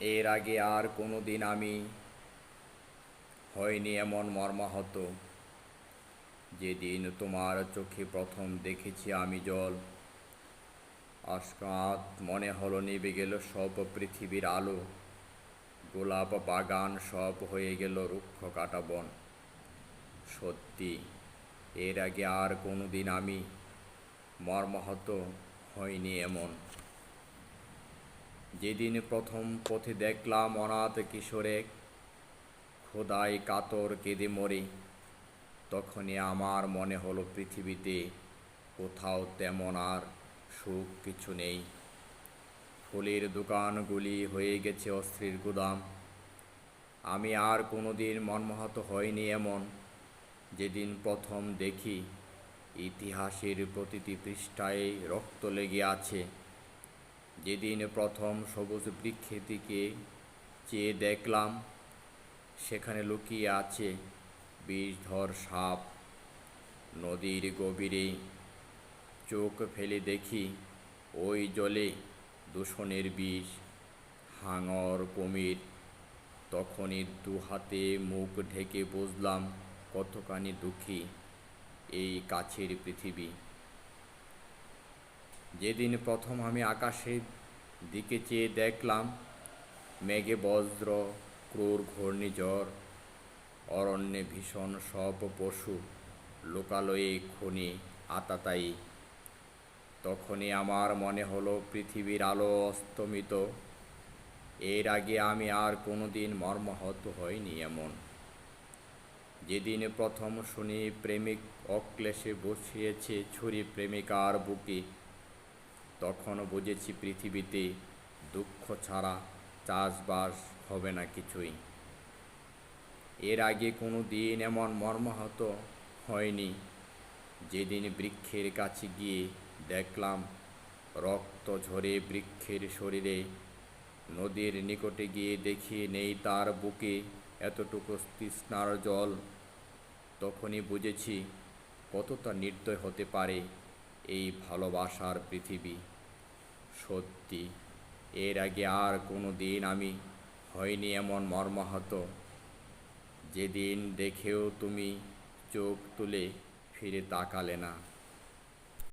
এর আগে আর কোনো দিন আমি হয়নি এমন মর্মাহত। যেদিন তোমার চোখে প্রথম দেখেছি আমি জল আস্কাত মনে হলো নিভে গেল সব পৃথিবীর আলো, গোলাপ বাগান সব হয়ে গেল রুক্ষ কাটা বন। সত্যি, এর আগে আর কোনো দিন আমি মর্মাহত হয়নি এমন। যেদিন প্রথম পথে দেখলাম অনাথ কিশোরে খোদাই কাতর কেঁদে মরে, তখনই আমার মনে হলো পৃথিবীতে কোথাও তেমন আর সুখ কিছু নেই। ফুলের দোকানগুলি হয়ে গেছে অস্ত্রের গুদাম। আমি আর কোনোদিন মর্মাহত হয়নি এমন। যেদিন প্রথম দেখি, ইতিহাসের প্রতিটি পৃষ্ঠায় রক্ত লেগে আছে। যেদিন প্রথম সবুজ বৃক্ষের দিকে চেয়ে দেখলাম, সেখানে লুকিয়ে আছে বিষধর সাপ। নদীর গভীরে চোখ ফেলে দেখি ওই জলে দূষণের বিষ, হাঙর, কুমির। তখনই দু হাতে মুখ ঢেকে বুঝলাম কতখানি দুঃখী এই কাছের পৃথিবী। যেদিন প্রথম আমি আকাশের দিকে চেয়ে দেখলাম মেঘে বজ্র, ক্রূর ঘূর্ণিঝড়, অরণ্যে ভীষণ সব পশু, লোকালয়ে খনি আতাতায়ী তখনই আমার মনে হলো পৃথিবীর আলো অস্তমিত। এর আগে আমি আর কোনোদিন মর্মাহত হইনি এমন। যেদিন প্রথম শুনি প্রেমিক অক্লেশে বসিয়েছে ছুরি প্রেমিকার বুকে তখন বুঝেছি পৃথিবীতে দুঃখ ছাড়া চাষবাস হবে না কিছুই। এর আগে কোনো দিন এমন মর্মাহত হয়নি। যেদিন বৃক্ষের কাছে গিয়ে দেখলাম, রক্ত ঝরে বৃক্ষের শরীরে। নদীর নিকটে গিয়ে দেখি নেই তার বুকে এতটুকু তৃষ্ণার জল। তখনই বুঝেছি কতটা নির্দয় হতে পারে। এই ভালোবাসার পৃথিবী। সত্যি, এর আগে আর কোনো দিন আমি হয়নি এমন মর্মাহত। যেদিন দেখেও তুমি চোখ তুলে ফিরে তাকালে না।